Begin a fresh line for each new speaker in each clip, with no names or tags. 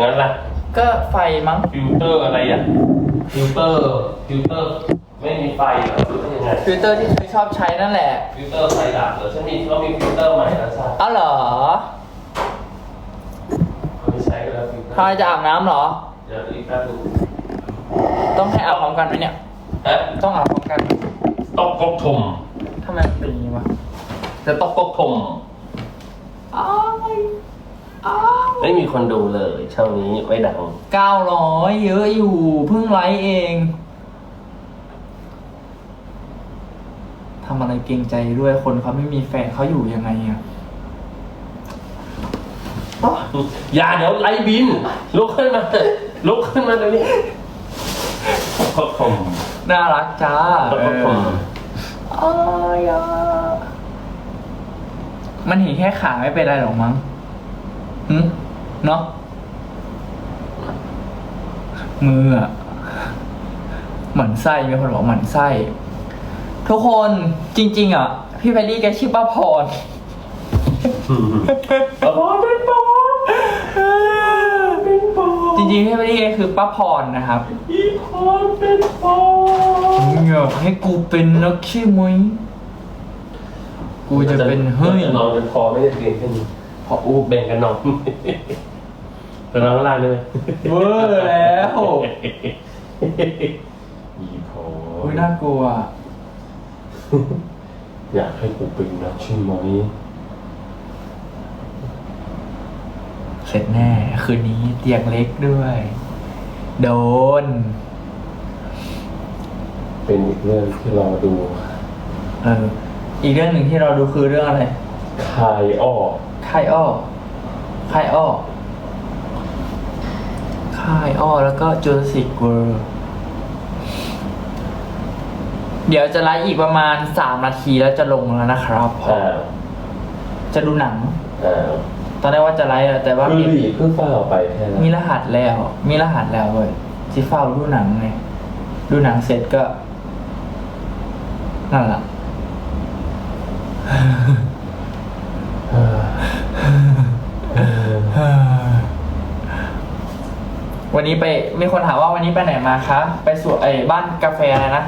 งั้นล่ะ
ก็ไฟมั้ง
ฟิลเตอร์อะไรอะ ฟิลเตอร์ ฟิลเตอร์ ไม่มีไฟเหรอหรือว่ายังไง
ฟิลเตอร์ที่เธอชอบใช้นั่นแหละ
ฟิลเตอร์ไฟดับเหรอฉันมีเขามีฟิลเตอร์ใหม่แล้วใช่
อ้าวเหรอ
เขาไม่ใช้กันแล้วฟิลเตอร์
ทายจะอาบน้ำเหรอ
เดี๋ยวอีกแป๊บนึง
ต้องให้อาบพร้อมกันไหมเนี่ย
เอ๊ะ
ต้องอาบพร้อมกันไหม
ตอกกกทม
ทำไมมันเป็นอย่างนี้วะ
จะตอกกกทม
อ้ายอ้าย
ไม่มีคนดูเลยช่องนี้ไม่ดัง
เก้าร้อยเยอะอยู่เพิ่งไลฟ์เองทำอะไรเกรงใจด้วยคนเขาไม่มีแฟนเขาอยู่ยังไงอะอ๊ะ
อย่าเดี๋ยวไล่บิน ลุกขึ้นมาลุกขึ้นมาเดี๋ยวนี้ตอกกกทม
น่ารักจ้า
ตอกกกทม
อ้ายอะมันเห็นแค่ขาไม่เป็นไรหรอกมั้ง หึเนาะมืออะหมันไส้มีคนบอกหมันไส้ ทุกคนจริง ๆ อะ พี่แพรรี่แกชื่อป้าพร
ป้าพรเป็นปอเป็นปอ
จริงๆพี่แพรรี่แกคือป้าพรนะครับ
อีพรเป็นปอ
อยากให้กูเป็นนักใช่ไหมกูจะเป็นเฮ้ย
นอนเป็นพอไม่ได้เรียนขึ้นพ ออูแบ่งกันนอนไปนอนข้างล่างเลย
เวอร์แล้ว
อีพอ
อุ้ยน่ากลัว
อยากให้กูเป็นนักใช่ไหม
เสร็จแน่คืนนี้เตียงเล็กด้วย โดน
เป็นอีกเรื่องที่รอดู
เอออีกเรื่องหนึ่งที่เราดูคือเรื่องอะไร
คายอ้อ
ค่ายอ้อค่ายอ้อค่ายอ้อแล้วก็จูราสสิกเวิร์ เดี๋ยวจะไลฟ์อีกประมาณสามนาทีแล้วจะลงแล้วนะครับเพราะ
อ่า
จะดูหนัง
อ่า
ตอนแรกว่าจะไลฟ์อะแต่ว่า
คือ
มี
หลีเพิ่งฟ้าออกไปแค่นั้น
มีรหัสแล้ว มีรหัสแล้วเว้ยที่เฝ้าดูหนังไงดูหนังเสร็จก็นั่นแหละ
เออเออ
วันนี้ไปมีคนถามว่าวันนี้ไปไหนมาคะ ไปสวนไอ้บ้านกาแฟอะไรนะ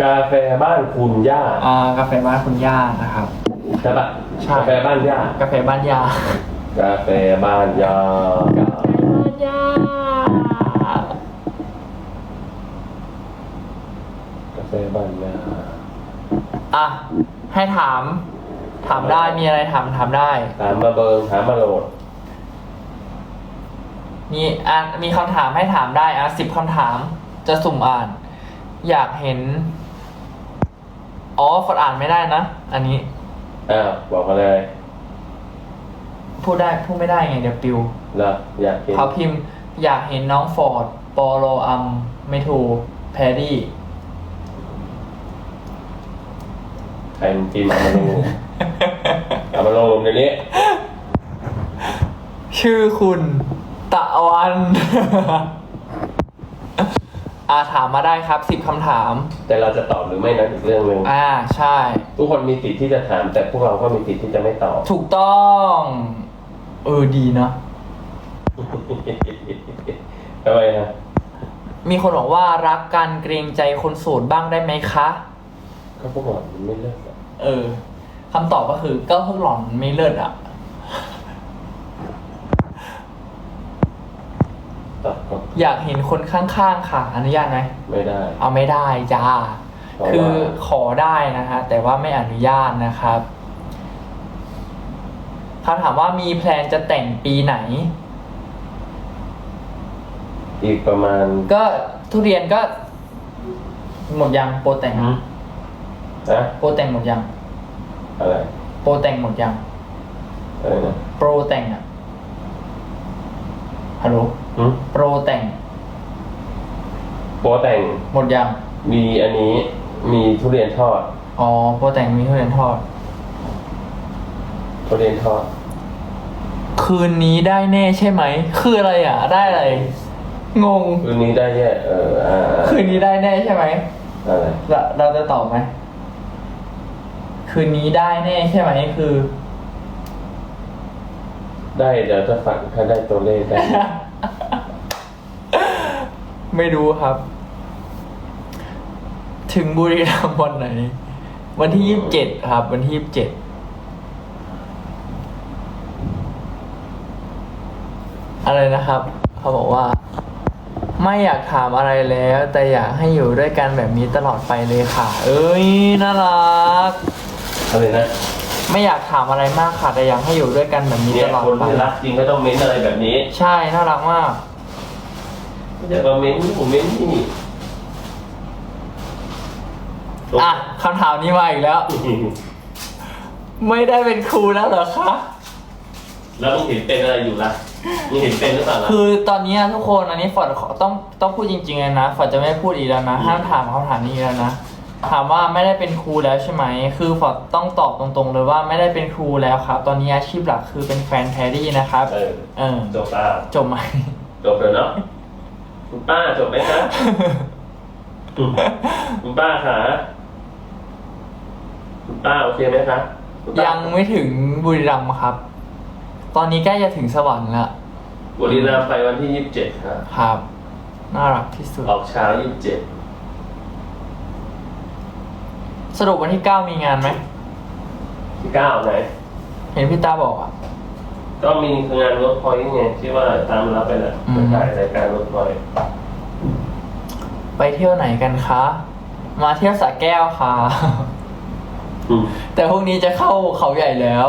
กาแฟบ้านคุณย่า
อ่ากาแฟบ้านคุณย่านะครับ
ใช่ปะ
ใช่
กาแฟบ้านย่า กา
แฟบ้านย่ากา
แฟบ้านย่า
บ้านย่ากา
แฟบ้านย่า
อะให้ถาม ถามได้มีอะไรถามถามได้
ถามมาเบิงถามมาโหลด
มีอะมีคำถามให้ถามได้อะสิบคำถามจะสุ่มอ่าน อยากเห็น อ๋อฟอดอ่านไม่ได้นะ อันนี้
อ้าวบอกมาเลย
พูดได้พูดไม่ได้ไงเดี๋ยวปิว
เหรออยากเห็น
เขาพิมพ์ อยากเห็นน้องฟอร์ดปอโลอัมเมทูแพรรี่
ใครมันพิมพ์เอามาลงเอามาลงเดี๋ยวนี้
ชื่อคุณ ตะวันอ่าถามมาได้ครับสิบคำถาม
แต่เราจะตอบหรือไม่นั้นอีกเรื่องหนึ่ง
อ่าใช่
ทุกคนมีสิทธิ์ที่จะถาม แต่พวกเราก็มีสิทธิ์ที่จะไม่ตอบ
ถูกต้อง เออดีเนอะ
ทำไมฮะ
มีคนบอกว่ารักกันเกรงใจคนโสดบ้างได้ไหมคะ
ก็พวกเรามันไม่เลิกอะ
เออคำตอบก็คือก็พวกหล่อนไม่เลิศอะ
ต อบก็
อยากเห็นคนข้างๆค่ะอนุญาตไหม
ไม่ได้
เอาไม่ได้จ้า
เพราะว่า
คือขอได้นะฮะแต่ว่าไม่อนุญาตนะครับคำถามว่ามีแพลนจะแต่งปีไหน
อีกประมาณ
ก็ทุเรียนก็ หมดยังโปรแต่งอะ
นะ
โปรแต่งหมดยัง
อะไร
โปรแต่งหมดยัง
อะไรนะ
โปรแต่งอะฮัลโหล
หืม
โปรแต่ง
โปรแต่ง
หมดยัง
มีอันนี้มีทุเรียนทอด
อ๋อโปรแต่งมีทุเรียนทอด
ทุเรียนทอด
คืนนี้ได้แน่ใช่ไหม คืออะไรอะ ได้อะไร งง
คืนนี้ได้แย่เอออ่า
คืนนี้ได้แน่ใช่ไหม
อะไร
เราเราจะตอบไหม คืนนี้ได้แน่ใช่ไหมคือ
ได้เดี๋ยวจะฝันถ้าได้ตัวเลขได้
ไม่รู้ครับ ถึงบุรีรัมย์วันไหน วันที่ยี่สิบเจ็ดครับ วันที่ยี่สิบเจ็ดอะไรนะครับ เขาบอกว่า ไม่อยากถามอะไรแล้ว แต่อยากให้อยู่ด้วยกันแบบนี้ตลอดไปเลยค่ะ เอ้ยน่ารัก
อะไรนะ
ไม่อยากถามอะไรมากค่ะแต่อยากให้อยู่ด้วยกันแบบนี้
เนี่
ต
ย
ลอด
คน
ไป
ที่รักจริงก็ต้องเม้นอะไรแบบนี้
ใช่น่ารักมาก
ไม่ใช่มาเม้นผมเม้นนี่
อะคำถามนี้มาอีกแล้ว ไม่ได้เป็นครูแล้วเหรอคะ
แล้วมึงเห็นเป็นอะไรอยู่ล่ะมึงเห็นเป็นหรือเปล่าล่ะ
คือตอนนี้ทุกคนอันนี้ฟอร์ดขอต้องต้องพูดจริงๆเลยนะฟอร์ดจะไม่พูดอีกแล้วนะ ห้ามถามคำถามนี้อีกแล้วนะ ถามว่าไม่ได้เป็นครูแล้วใช่ไหม คือฟอร์ดต้องตอบตรงๆเลยว่าไม่ได้เป็นครูแล้วครับ ตอนนี้อาชีพหลักคือเป็นแฟนแพรรี่นะครับ
เออ
เออ
จบเปล่า
จบไหม
จบเลยเนาะคุณป้าจบไหมคะ คุณป้าคะคุณป้าโอเคไหมคะคุณป้า
ยังไม่ถึงบุรีรัมย์ครับ ตอนนี้ใกล้จะถึงสวรรค์แล้ว
บุรีรัมย์ไปวันที่ยี่สิบเจ็ดครับ
ครับ น่ารักที่สุด
ออกเช้ายี่สิบเจ็ด
ส รุปวันที่เก้ามีงานไหม
ที่เก้าไหน
เห็นพี่ตาบอกอะ
ก็มีงานรถพอยต์ไงที่ว่าตามรับไปแหละ
อืม
ไปถ่ายรายการรถพอยต์
ไปเที่ยวไหนกันคะ มาเที่ยวสระแก้วค่ะ
อืม
แต่พรุ่งนี้จะเข้าเขาใหญ่แล้ว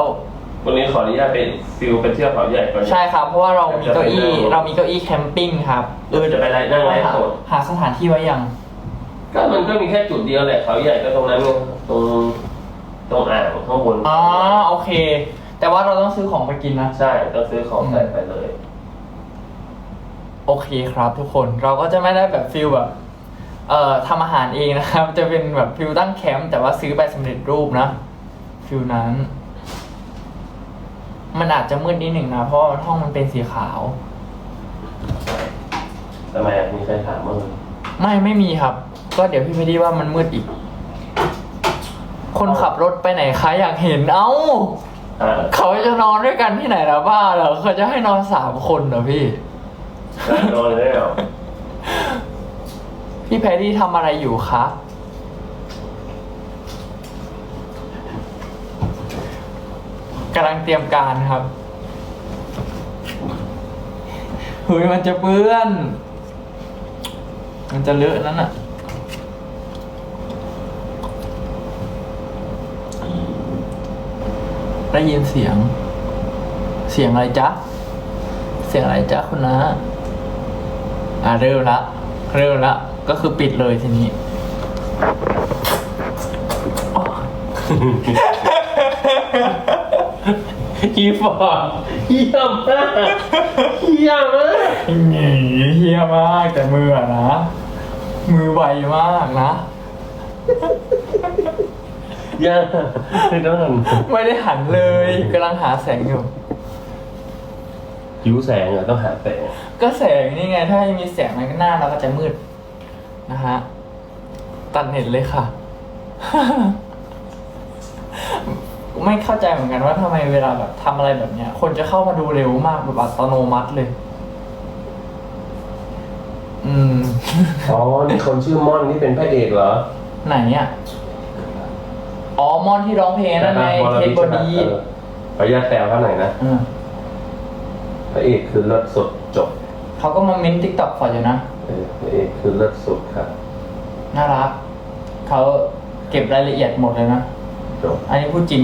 วันนี้ขออนุญาตไปฟิลไปเที่ยวเขาใหญ่ก่อน
ใช่ครับ เพราะว่าเรามีเก้าอี้
จะไปนั่ง
เรามีเก้าอี้แคมปิ้งครับ
เออจะไปไล่นั่งไล่สด
หาสถานที่ไว้ยัง
ก็มันก็มีแค่จุดเดียวแหละเขาใหญ่ก็ตรงนั้นไงตรงตรงอ่างข้างบน
อ๋อโอเค แต่ว่าเราต้องซื้อของไปกินนะ
ใช่ต้องซื้อของใส่ไปเลย
โอเคครับ ทุกคนเราก็จะไม่ได้แบบฟิลแบบเอ่อทำอาหารเองนะครับ จะเป็นแบบฟิลตั้งแคมป์แต่ว่าซื้อไปสำเร็จรูปนะฟิลนั้น มันอาจจะมืดนิดหนึ่งนะ เพราะว่าห้องมันเป็นสีขาว
ทำไมอะมีใครถามมั้ง
ไม่ไม่มีครับ ก็เดี๋ยวพี่ไม่ดีว่ามันมืดอีก คนขับรถไปไหนคะอยากเห็นเอ้า
อ่า
เขาจะนอนด้วยกันที่ไหนล่ะบ้าเหรอเขาจะให้นอนสามคนเหรอพี่
นอนเลยเหรอ
พี่แพรรี่ทำอะไรอยู่คะ กำลังเตรียมการครับเฮ้ยมันจะเปื้อน มันจะเลอะนั่นอะ ได้ยินเสียง เสียงอะไรจ๊ะ เสียงอะไรจ๊ะคุณนะอะเริ่มละเริ่มละ ก็คือปิดเลยทีนี้
อีฟอร์ดเยี่ยมมากเยี่ยมมาก
หนีเฮียมากแต่มืออะนะ มือไวมากนะ
เยี่ยมไม่ต้อง
ไม่ได้หันเลยกำลังหาแสงอยู่
หิวแสงอะต้องหาแสง
ก็แสงนี่ไง ถ้าไม่มีแสงมันก็หน้าเราก็จะมืดนะฮะตัดเน็ตเลยค่ะ ไม่เข้าใจเหมือนกันว่าทำไมเวลาแบบทำอะไรแบบเนี้ย คนจะเข้ามาดูเร็วมากแบบอัตโนมัติเลย อืม
อ๋อนี่คนชื่อม่อนนี่เป็นพระเอกเหรอ
ไหนอะ อ๋อมอนที่ร้องเพลงนั่นไง
ใช่ปะ
เทสบอดี
เออขออนุญาตแซวเขาหน่อยนะ
อืม
พระเอกคือเลิศสุดจบ
เขาก็มาเม้นติ๊กต็อกฝออยู่นะ
เออพระเอกคือเลิศสุดครับ
น่ารัก เขาเก็บรายละเอียดหมดเลยนะ
จบ
อันนี้พูดจริง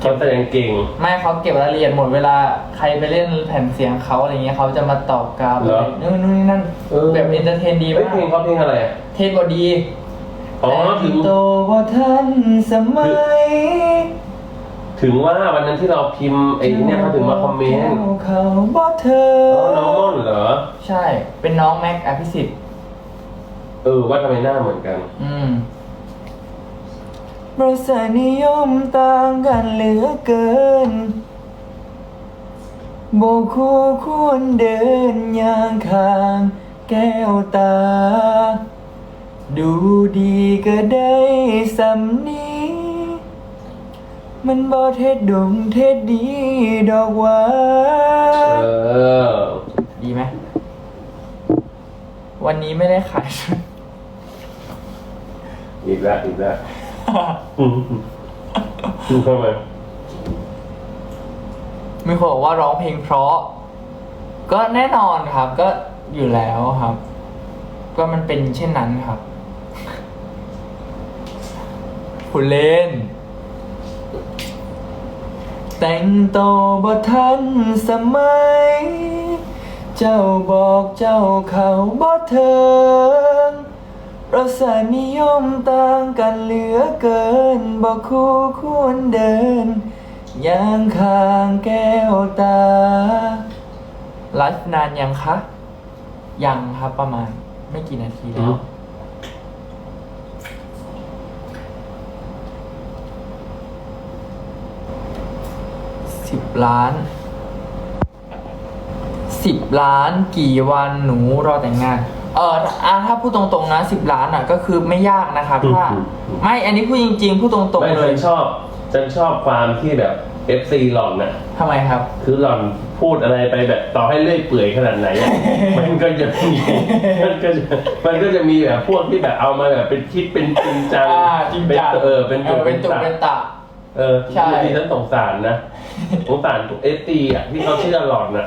เขาแสดงเก่ง
ไม่เขาเก็บรายละเอียดหมดเวลาใครไปเล่นแผ่นเสียงเขาอะไรเงี้ยเขาจะมาตอบกราฟ
เหรอ
นู่นนู่นนี่นั่น
เออ
แบบเอนเตอร์เทนดี
เฮ้ย
มาก
เพลงเขาเพลงอะไรอะ
เทสบอดี
อ๋อถึง
โตว่าท่านสมัย
ถึงว่าวันนั้นที่เราพิมพ์ไอ้เนี่ยเขาถึงมาคอมเมนต์
เขาบอกเธอ
อ๋อน้องม่อนเหรอ
ใช่ เป็นน้องแม็กอภิสิทธิ์
เออว่าทำไมหน้าเหมือนกัน
อืมรสนิยมต่างกันเหลือเกินโบคู่ควรเดินอย่างข้างแก้วตา ดูดีก็ได้สำนีมันบ่เท็ดดงเท็ดดีดอกหว่า
เออ
ดีไหม
เวั
นนี้ไม่ได้ขาย
อีกแล้วอีกแล้วอืมอืมทำไม
มีคนบอกว่าร้องเพลงเพราะ ก็แน่นอนครับก็อยู่แล้วครับ ก็มันเป็นเช่นนั้นครับ ผู้เล่น แต่งโตบ่ทันสมัย เจ้าบอกเจ้าเขาบ่เทิงรสนิยมต่างกันเหลือเกินบ่คู่ควรเดินย่างข้างแก้วตาไลฟ์นานยังคะ ยังครับประมาณไม่กี่นาทีแล้ว สิบล้านสิบล้านกี่วันหนูรอแต่งงาน เอออะถ้าพูดตรงๆนะสิบล้านอะก็คือไม่ยากนะครับถ้า ไม่อันนี้พูดจริง ๆ พูดตรง
ไม่
ๆเล
ฉั
ย
นชอบฉันชอบความที่แบบ FC หล่อนน่ะ
ทำไมครับ
คือหล่อนพูดอะไรไปแบบต่อให้เลื่อยเปื่อยขนาดไหนอะ มันก็จะมีมันก็จะมันก็จะมีแบบพวกที่แบบเอามาแบบเป็นคิดเป็นจริงจัง
อ่าจริงจัง
เป็นเออเป็น
เออเป็นตุ
ตะ
เป็นตะ
เออ
ใช่
บางทีฉันสงสารนะสงสารเอฟตีอะที่เขาเชื่อหลอนน่ะ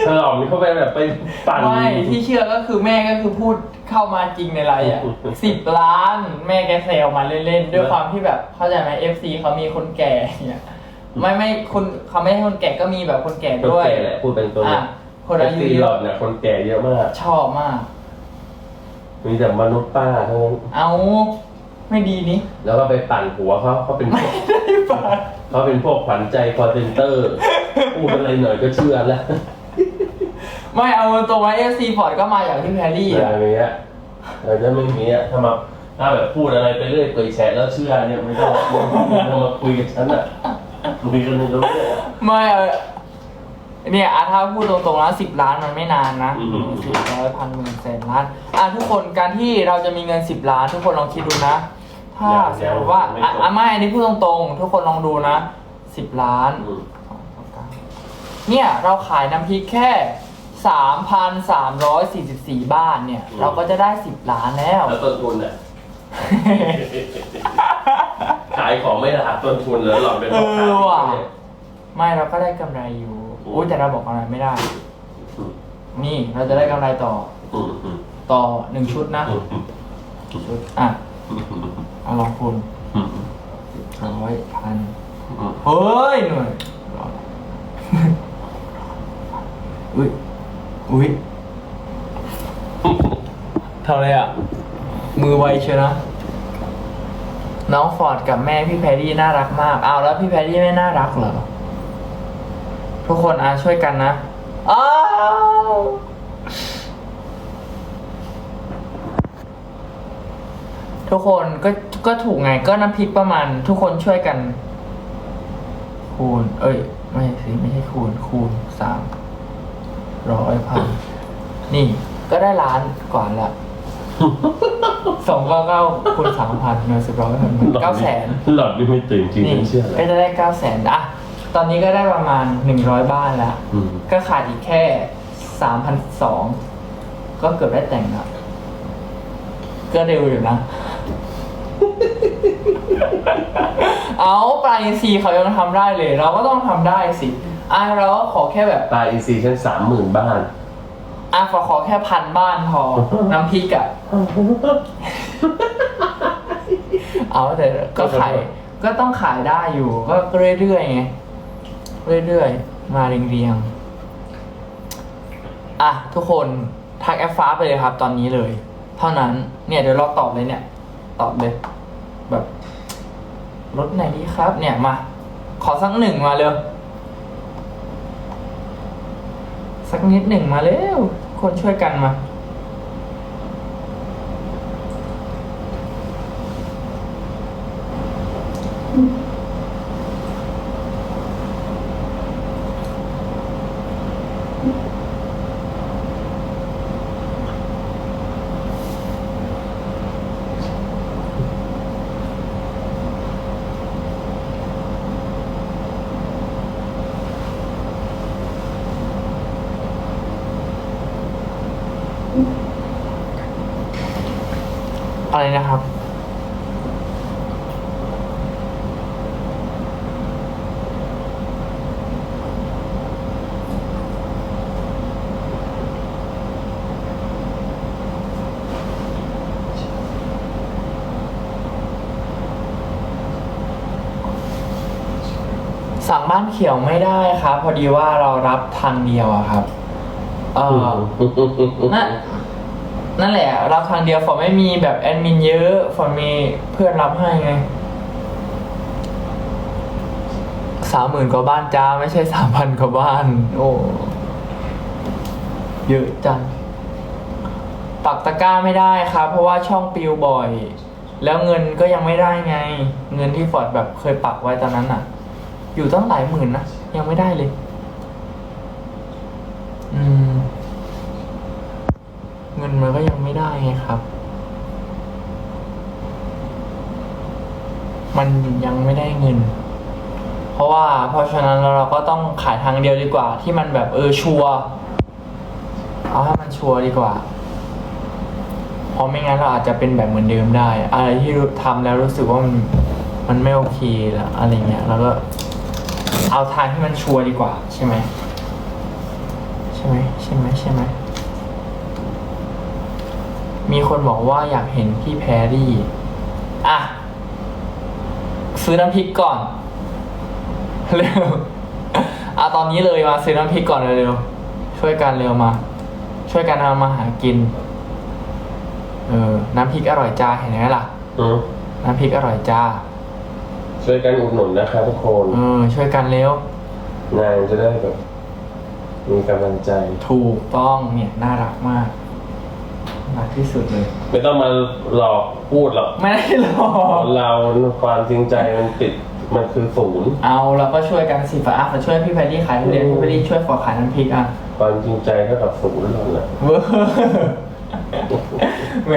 เธอหลอนนี่เขาไปแบบไปปั่น
ไม่ที่เชื่อก็คือแม่ก็คือพูดเข้ามาจริงในไลน์อะสิบล้านแม่แกเซลมาเล่นๆด้วยความที่แบบเข้าใจไหมเอฟซีเขามีคนแก่เนี่ยไม่ไม่คนเขาไม่ให้คนแก่ก็มีแบบคนแก่
คน
ด้วย
แก่แหละพูดเป็นตัว
อะคน
เอ
อา
ฟ
ยุ
ซี
เย
หลอ
อะ
นเนี่ยคนแก่เยอะมาก
ชอบมาก
มีแต่มนุษย์ป้าเท่านั้น
เอา ไม่ดีนี่
แล้วก็ไปปั่นหัวเขาเขาเป็นพวก
ไม่ปาด
เขาเป็นพวกขวัญใจคอร์เซนเตอร์พูดอะไรหน่อยก็เชื่อแล้ว
ไม่เอาตรงไว้เอฟซีพอร์ตก็มาอย่างที่แพรรี่
อะ
อะ
ไรเงี้ยแต่ถ้าไม่มีอะถ้ามาถ้าแบบพูดอะไรไปเรื่อยเปื่อยแฉะแล้วเชื่อเนี่ยไม่ต้องไม่ต้องมาคุยกับฉันอะคุยกันในรถเลยอะ
ไม่เอาเนี่ยอะถ้าพูดตรงๆแล้วสิบล้านมันไม่นานนะ
อืม
สิบร้อยพันหมื่นแสนล้านอะทุกคนการที่เราจะมีเงินสิบล้าน ทุกคนลองคิดดูนะ ถ้าสมมติว่าอะอะไม่อันนี้พูดตรงๆ ทุกคนลองดูนะสิบล้าน
อืม
เนี่ยเราขายน้ำพริกแค่ 3,344 บ้านเนี่ย เราก็จะได้ 10 ล้านแล้ว
แล้วต้นทุนอะ ขายของไม่ราคาต้นทุนแล้วหลอนเป็นพ่อค้า
เออว่ะ
เนี่ย
ไม่เราก็ได้กำไรอยู่
อืม
อุ้ยแต่เราบอกกำไรไม่ได้
อืม
นี่เราจะได้กำไรต่อ
อืมอืม
ต่อหนึ่งชุดนะ
อืมอืม
ชุดอะ
อืมอืม
เอาลองคูณ
อืม
ร้อยพัน
อืม
เฮ้ยหน่วยอุ้ยอุ้ยทำอะไรอะ มือไวเชียวนะ น้องฟอร์ดกับแม่พี่แพรรี่น่ารักมากเอาวแล้วพี่แพรรี่ไม่น่ารักเหรอ ทุกคนอะช่วยกันนะอ้าวทุกคนก็ ก็ถูกไงก็น้ำพริกประมาณทุกคนช่วยกัน คูณ เอ้ย ไม่สิไม่ใช่คูณ คูณสามร้อยพันนี่ก็ได้ล้านกว่าละสองเก้าเก้าคูณสามพันหนึ่งสิบร้อยพันเก้าแสน
หลอนนี่ไม่ตื่นจริง
นี่
ฉันเชื่อเล
ก็
ย
จะได้เก้าแสนอะตอนนี้ก็ได้ประมาณหนึ่งร้อยบ้านแล้ว
อืม
ก็ขาดอีกแค่สามพันสองก็เกือบได้แต่งแล้วก็เร็วอยู่นะ เอาปลาอินทรีเขายังทำได้เลย เราก็ต้องทำได้สิอะเราก็ขอแค่แบบ
ตายอีซีฉันสามหมื่นบ้าน
อะขอขอแค่พันบ้านพอ น้ำพริกอะเอาแต่ก็ขายก็ต้องขายได้อยู่ ก็เรื่อยๆไงเรื่อยๆ มาเรียงๆอะทุกคนทักแอปฟ้าไปเลยครับ ตอนนี้เลย เท่านั้นเนี่ยเดี๋ยวเราตอบเลยเนี่ย ตอบเลย แบบ รถไหนดีครับ เนี่ยมา ขอสักหนึ่งมาเร็ว สักนิดหนึ่งมาเร็ว คนช่วยกันมา อะไรนะครับ สั่งบ้านเขียวไม่ได้ครับ พอดีว่าเรารับทางเดียวอะครับ เออนั่น นั่นแหละ รับทางเดียวฝนไม่มีแบบแอดมินเยอะฝนมีเพื่อนรับให้ไงสามหมื่นกว่าบ้านจ้าไม่ใช่สามพันกว่าบ้าน โอ้เยอะจัง ปักตะกร้าไม่ได้ครับ เพราะว่าช่องปิวบ่อย แล้วเงินก็ยังไม่ได้ไง เงินที่ฟอร์ดแบบเคยปักไว้ตอนนั้นอะอยู่ตั้งหลายหมื่นนะ ยังไม่ได้เลย อืม มันก็ยังไม่ได้ไงครับ มันยังไม่ได้เงิน เพราะว่าเพราะฉะนั้นแล้วเราก็ต้องขายทางเดียวดีกว่า ที่มันแบบเออชัวเอาให้มันชัวร์ดีกว่า เพราะไม่งั้นเราอาจจะเป็นแบบเหมือนเดิมได้ อะไรที่รู้ทำแล้วรู้สึกว่ามันมันไม่โอเคแล้วอะไรเงี้ยแล้วก็เอาทางที่มันชัวร์ดีกว่า ใช่ไหมใช่ไหมใช่ไหมใช่ไหม มีคนบอกว่าอยากเห็นพี่แพรรี่ อะ ซื้อน้ำพริกก่อน เร็ว อะตอนนี้เลยมาซื้อน้ำพริกก่อนเร็วๆช่วยกันเร็วมา ช่วยกันทำมาหากิน เออ น้ำพริกอร่อยจ้าเห็นไหมล่ะ
อืม
น้ำพริกอร่อยจ้า
ช่วยกันอุดหนุนนะครับทุกคน
เออ ช่วยกันเร็ว
งานจะได้แบบ มีกำลังใจ
ถูกต้องเนี่ยน่ารักมาก น่ารักที่สุดเลย
ไม่ต้องมาหลอกพูดหรอก
ไม่ได้หรอก
เราความจริงใจมันติดมันคือศูนย์
เอาเราก็ช่วยกันสิฟ้าอะช่วยพี่แพรรี่ขายทุเรียนพี่แพรรี่ช่วยฝอขายน้ำพริกอะ
ความจริงใจเท่ากับศูนย์เราแหละ
เว้อแหม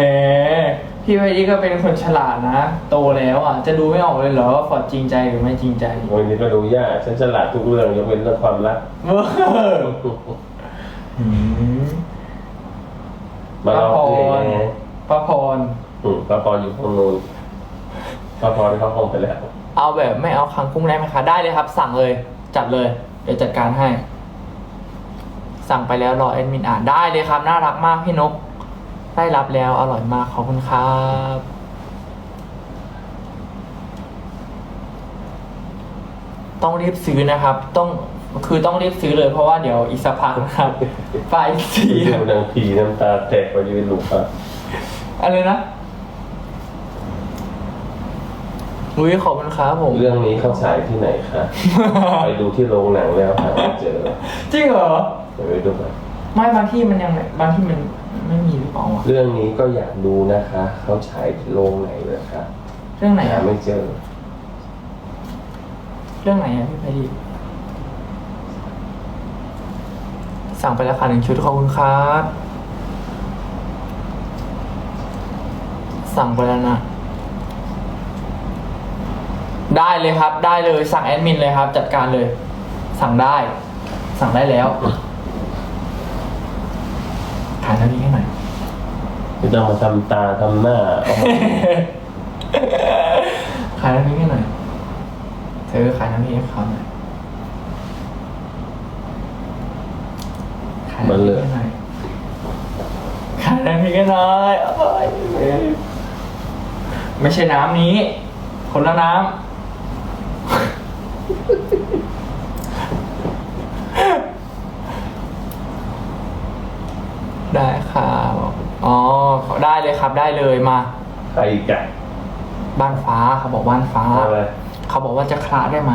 พี่แพรรี่ก็เป็นคนฉลาดนะ โตแล้วอะ จะดูไม่ออกเลยเหรอว่าฟอร์ดจริงใจหรือไม่จริงใจ
วันนี้ก็ดูยากฉันฉลาดทุกเรื่องยกเว้นเรื่องความรัก
เว้อหืม
มาลองเพลงไง
ป้าพร
อืมป้าพรอยู่ห้องนู้นป้าพรเข้าห้องไปแล้ว
เอาแบบไม่เอาคังกุ้งได้ไหมคะได้เลยครับ สั่งเลย จัดเลย เดี๋ยวจัดการให้ สั่งไปแล้วรอแอดมินอ่านได้เลยครับ น่ารักมากพี่นก ได้รับแล้วอร่อยมากขอบคุณครับ ต้องรีบซื้อนะครับ ต้องคือต้องรีบซื้อเลยเพราะว่าเดี๋ยวอีกสักพักนะครับไฟเสีย
ดูนางพีน้ำตาแตกไปยืนหลุมอะ
อะไรนะอุ้ยขอบคุณครับผม
เรื่องนี้เขาฉายที่ไหนคะไปดูที่โรงหนังแล้วหาไม่เจอ
จริงเหรอ
เดี๋ยวไปดูกัน
ไม่บางที่มันยังบางที่มันไม่มีหรือเปล่าวะ
เรื่องนี้ก็อยากดูนะคะ เขาฉายโรงไหนเลยคะ
เรื่องไหน
หา
อะ
ไม่เจอ
เรื่องไหนอะพี่ไพดีสั่งไปแล้วค่ะหนึ่งชุดขอบคุณครับ สั่งไปแล้วนะ ได้เลยครับ ได้เลยสั่งแอดมินเลยครับ จัดการเลย สั่งได้ สั่งได้แล้วขายน้ำพริกให้หน่อย
ไม่ต้องมาทำตาทำหน้าเอามา
ขายน้ำพริกให้หน่อย เธอขายน้ำพริกให้เขาหน่อยขายน้ำพริกให้หน่อยขายน้ำพริกให้หน่อยโอ้ยไม่ใช่น้ำนี้ คนละน้ำ ได้ครับอ๋อได้เลยครับได้เลยมา
ใครอีกอะ
บ้านฟ้าเขาบอกบ้านฟ้า
อะไร
เขาบอกว่าจะคละได้ไหม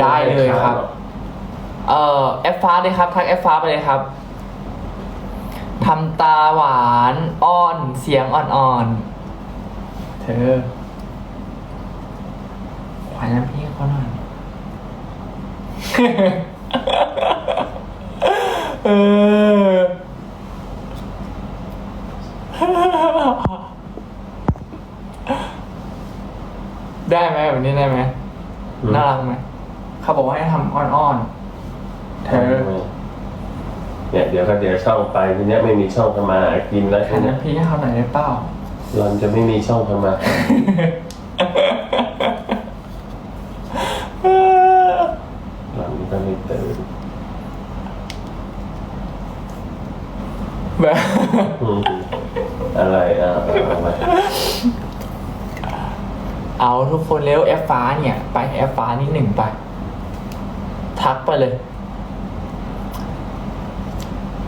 ได้เลยครับ เอ่อแอฟฟ้าเลยครับทักแอฟฟ้าไปเลยครับทำตาหวานอ้อนเสียงอ่อนๆ เธอขวายน้ำพี่เขาหน่อยเออ ได้ไหมแบบนี้ได้ไหม
อืม
น่ารักไหมเขาบอกว่าให้ทำอ่อนๆเธอ
เนี่ยเดี๋ยวก็เดี๋ยวช่องไปทีเนี้ยไม่มีช่องทำมาหากินแล้วที
ขาย
เนี้ย
น้ำพริกให้เขาหน่อยได้เปล่า
หล่อนจะไม่มีช่องทำมา หล่อนก็ไม่ตื่น
แบบ
อืมอะไรอะอะไร
เอาทุกคนเร็วแอฟฟ้าเนี่ย ไปแอฟฟ้านี่หนึ่งไป ทักไปเลย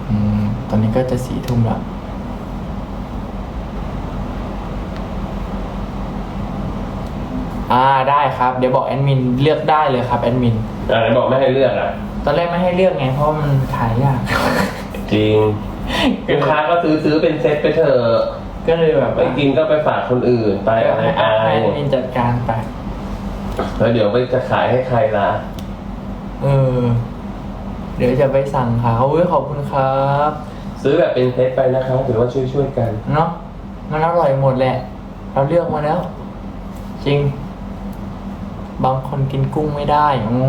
อืมตอนนี้ก็จะสี่ทุ่มแล้วอ่าได้ครับ เดี๋ยวบอกแอดมินเลือกได้เลยครับแอดมิน
อะไหนบอกไม่ให้เลือกอะ
ตอนแรกไม่ให้เลือกไงเพราะมันขายยาก
จริงลูกค้าก็ซื้อซื้อเป็นเซ็ตไปเถอะ
ก็เลยแบบ
ไปกินก็ไปฝากคนอื่นไปอะไร
ให้
ไป
ให้แอดมินจัดการไป
แล้วเดี๋ยวไปจะขายให้ใครล่ะ
เออ เดี๋ยวจะไปสั่งเขาเว้ยขอบคุณครับ
ซื้อแบบเป็นเซ็ตไปนะคะถือว่าช่วยช่วยๆกัน
เนาะมันอร่อยหมดแหละ เราเลือกมาแล้ว จริง บางคนกินกุ้งไม่ได้โอ้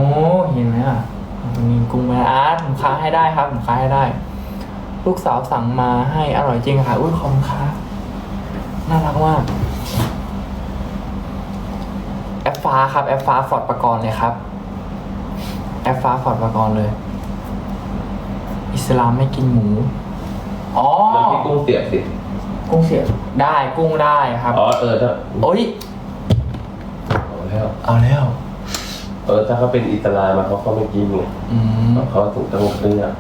เห็นไหมอะบางคนกินกุ้งไม่ได้อะผมค้าให้ได้ครับผมค้าให้ได้ ลูกสาวสั่งมาให้อร่อยจริงค่ะอุ้ยขอบคุณครับ น่ารักมากแอปฟ้าครับ แอปฟ้าฟอร์ดประกรณ์เลยครับ แอปฟ้าฟอร์ดประกรณ์เลย อิสลามไม่กินหมู อ๋อ
น้ำพริกกุ้งเสียบสิ
กุ้งเสียบได้กุ้งได้ครับ
อ๋อเออถ้า
โอ้ย
เอาแล้ว
เอาแล้ว
เออถ้าเขาเป็นอิสลามมาเขาก็ไม่กินไง
อืม
เขาถึงต้องเลือก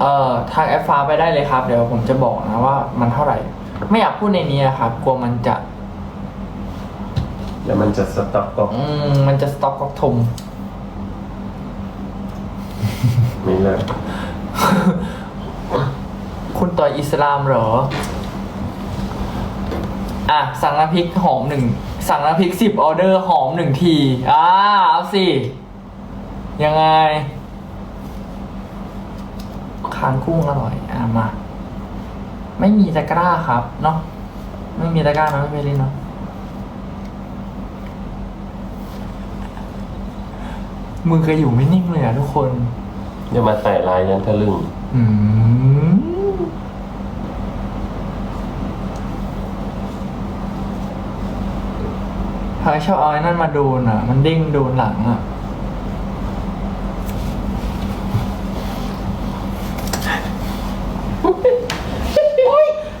เอ่อทางแอปฟ้าไปได้เลยครับ เดี๋ยวผมจะบอกนะว่ามันเท่าไหร่ ไม่อยากพูดในนี้อะครับกลัวมันจะ
เดี๋ยวมันจะสต็อกก็
อืมมันจะสต็อกกอกทม
ไม่เลิก
คุณต่อยอิสลามเหรอ อะ สั่งน้ำพริกหอมหนึ่ง สั่งน้ำพริกสิบออเดอร์หอมหนึ่งที อ่า เอาสิ ยังไง คางกุ้งอร่อย อะ มา ไม่มีตะกร้าครับเนาะไม่มีตะกร้านะไม่เป็นไรเนาะมือก็อยู่ไม่นิ่งเลยอะทุกคน
เดี๋ยวมาใส่ลายยันทะลึ่ง
อืมใครชอบเอาไอ้นั่นมาโดนอะ มันเด้งโดนหลังอะ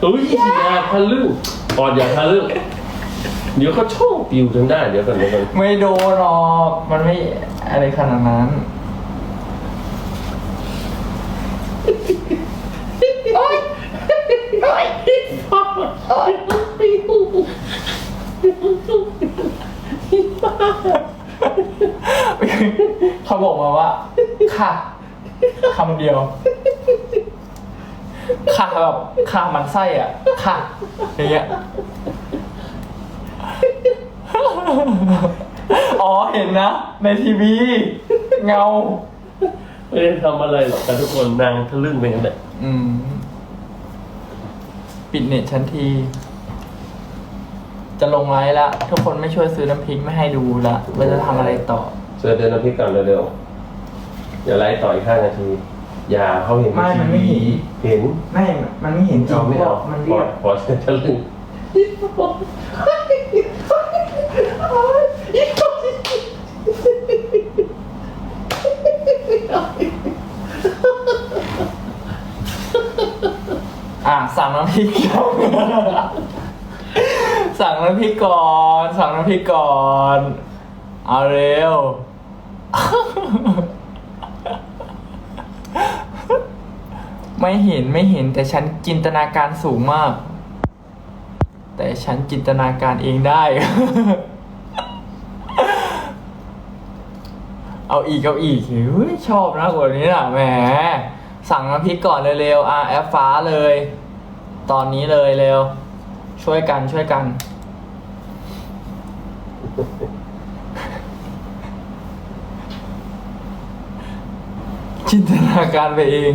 เอ้ยอย่า ทะลึ่งก่อนอย่าทะลึ่งเดี๋ยวเขาโชคปิวจนได้เดี๋ยวก่อนเดี๋ยวก่อน
ไม่โดนหรอกมันไม่อะไรขนาดนั้นเขาบอกมาว่า ค่ะคำเดียว ค่ะแบบค่ะมันไส้อะค่ะอย่างเงี้ยอ๋อเห็นนะ ในทีวี เงา
ไม่ได้ทำอะไรหรอกแต่ทุกคนนางทะลึ่งไปนั่นแหละ
อืม ปิดเน็ตชั้นที จะลงไลฟ์ละ ทุกคนไม่ช่วยซื้อน้ำพริกไม่ให้ดูละว่าจะทำอะไรต่อ
เชิญเดินน้ำพริกก่อนเร็วๆอย่าไล่ต่ออีกห้านาที อย่าเขาเห็น
ไม่มันไม่เห็น
เห็น
ไม่มันไม่เห็นจริ
เอา
ง
ไม่
บ
เอา
อกมัน
ข
เรี
อย
ก
ขอเชิญทะลึ่ง
อะสั่งน้ำพริกก่อนสั่งน้ำพริกก่อน สั่งน้ำพริกก่อน เอาเร็ว ไม่เห็นไม่เห็นแต่ฉันจินตนาการสูงมาก แต่ฉันจินตนาการเองได้ เอาอีกเอาอีกเฮ้ยชอบนะกว่านี้น่ะแหมสั่งน้ำพริกก่อนเร็วๆอะแอปฟ้าเลย ตอนนี้เลยเร็ว ช่วยกันช่วยกันจินตนาการไปเอง